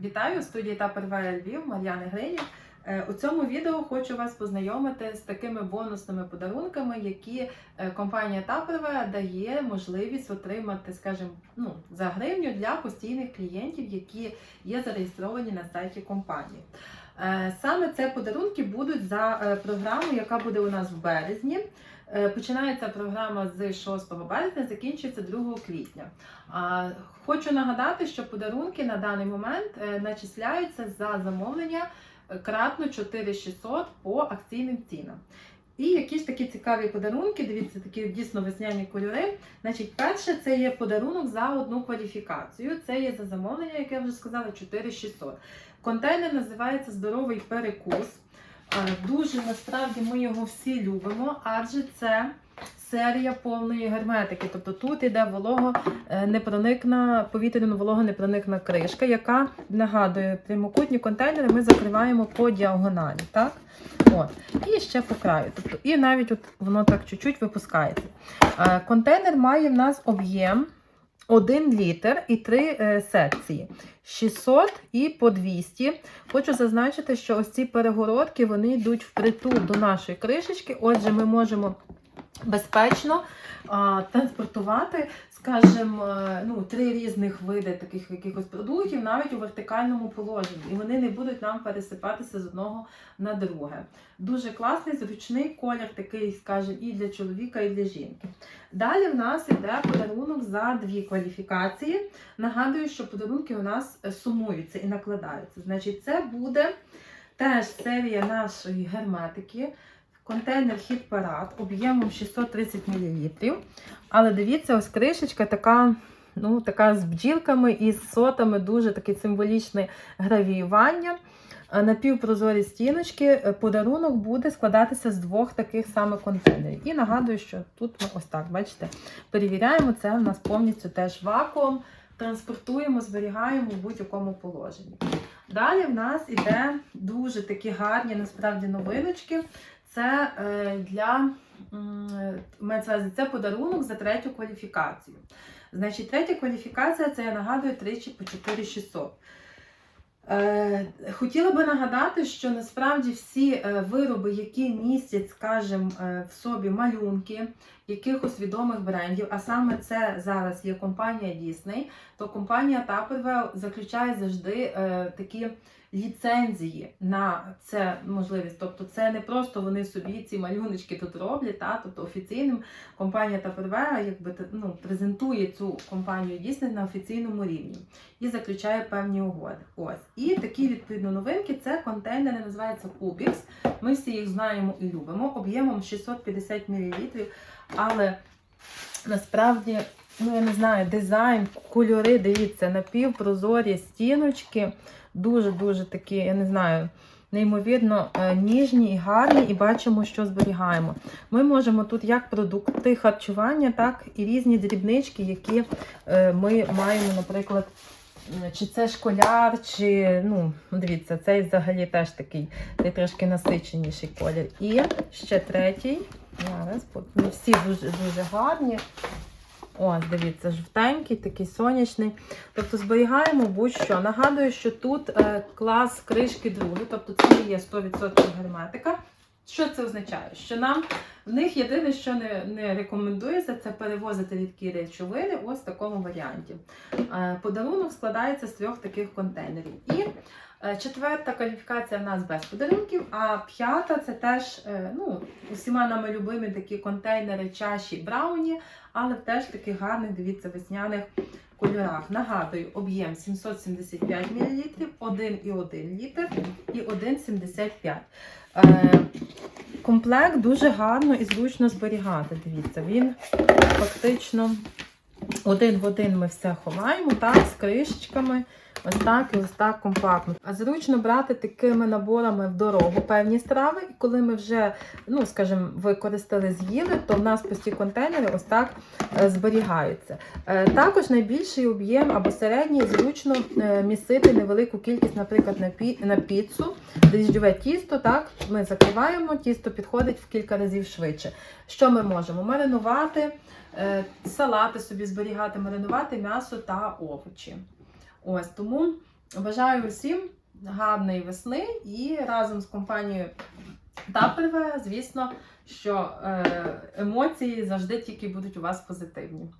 Вітаю у студії Тапервая Львів Мар'яни Гринів. Е, У цьому відео хочу вас познайомити з такими бонусними подарунками, які е, компанія Tupperware дає можливість отримати, скажімо, ну, за гривню для постійних клієнтів, які є зареєстровані на сайті компанії. Е, Саме це подарунки будуть за програму, яка буде у нас в березні. Е, Починається програма з 6 березня, закінчується 2 квітня. Хочу нагадати, що подарунки на даний момент е, начисляються за замовлення е, кратно 4600 по акційним цінам. І якісь такі цікаві подарунки, дивіться, такі дійсно весняні кольори. Значить, перше, це є подарунок за одну кваліфікацію. Це є за замовлення, як я вже сказала, 4600. Контейнер називається Здоровий перекус. Е, Дуже насправді ми його всі любимо, адже це серія повної герметики. Тобто тут іде волого е, непроникна, повітряно волого непроникна кришка, яка нагадує прямокутні контейнери. Ми закриваємо по діагоналі. Так? От. І ще по краю. Тобто, і навіть от воно так чуть-чуть випускається. Е, Контейнер має в нас об'єм 1 літр і 3 секції. 600 і по 200. Хочу зазначити, що ось ці перегородки вони йдуть впритул до нашої кришечки. Отже, ми можемо безпечно а, транспортувати, скажімо, ну, три різних види таких якихось продуктів навіть у вертикальному положенні. І вони не будуть нам пересипатися з одного на друге. Дуже класний, зручний колір, такий, скажімо, і для чоловіка, і для жінки. Далі в нас йде подарунок за дві кваліфікації. Нагадую, що подарунки у нас сумуються і накладаються. Значить, це буде теж серія нашої герметики. Контейнер хіт парад об'ємом 630 мл. Але дивіться, ось кришечка така, ну, така з бджілками і з сотами, дуже таке символічне гравіювання. Е, Напівпрозорі стіночки. Е, Подарунок буде складатися з двох таких саме контейнерів. І нагадую, що тут ми ось так, бачите, перевіряємо, це у нас повністю теж вакуум. Транспортуємо, зберігаємо в будь-якому положенні. Далі в нас іде дуже такі гарні насправді новиночки. Це е, для м, мається це подарунок за третю кваліфікацію. Значить, третя кваліфікація це я нагадую тричі по 4600. Е, хотіла би нагадати, що насправді всі е, вироби, які містять, скажімо, е, в собі малюнки якихось відомих брендів, а саме це зараз є компанія Disney, то компанія Tupperware заключає завжди такі ліцензії на це можливість. Тобто це не просто вони собі ці малюночки тут роблять, та? тобто офіційним компанія Tupperware якби ну, презентує цю компанію Disney на офіційному рівні і заключає певні угоди. Ось. І такі відповідно новинки це контейнери, називаються Kubix. Ми всі їх знаємо і любимо, об'ємом 650 мл, але насправді. Ну, я не знаю, дизайн, кольори, дивіться, напівпрозорі стіночки, дуже-дуже такі, я не знаю, неймовірно е, ніжні і гарні, і бачимо, що зберігаємо. Ми можемо тут як продукти харчування, так і різні дрібнички, які е, ми маємо, наприклад, чи це школяр, чи, ну, дивіться, цей взагалі теж такий, цей трошки насиченіший колір. І ще третій. Зараз, всі дуже, дуже гарні. Ось, дивіться, жовтенький, такий сонячний. Тобто зберігаємо будь-що. Нагадую, що тут е, клас кришки другий, тобто це є 100% герметика. Що це означає? Що нам в них єдине, що не, не рекомендується, це перевозити рідкі речовини ось в такому варіанті. Е, подарунок складається з трьох таких контейнерів. І четверта кваліфікація в нас без подарунків, а п'ята це теж е, ну, усіма нами любимі такі контейнери чаші брауні, але теж таких гарних, дивіться, весняних кольорах. Нагадую, об'єм 775 мл, 1,1 літр і 1,75. Е, комплект дуже гарно і зручно зберігати. Дивіться, він фактично один в один ми все ховаємо, так, з кришечками. Ось так і ось так компактно. А зручно брати такими наборами в дорогу певні страви, і коли ми вже, ну скажімо, використали, з'їли, то в нас пусті контейнери ось так е, зберігаються. Е, Також найбільший об'єм або середній зручно е, місити невелику кількість, наприклад, на пі- на піцу, дріжджове тісто. Так, ми закриваємо, тісто підходить в кілька разів швидше. Що ми можемо? Маринувати, салати собі зберігати, маринувати м'ясо та овочі. Ось тому Бажаю усім гарної весни і разом з компанією Tupperware, звісно, що е, емоції завжди тільки будуть у вас позитивні.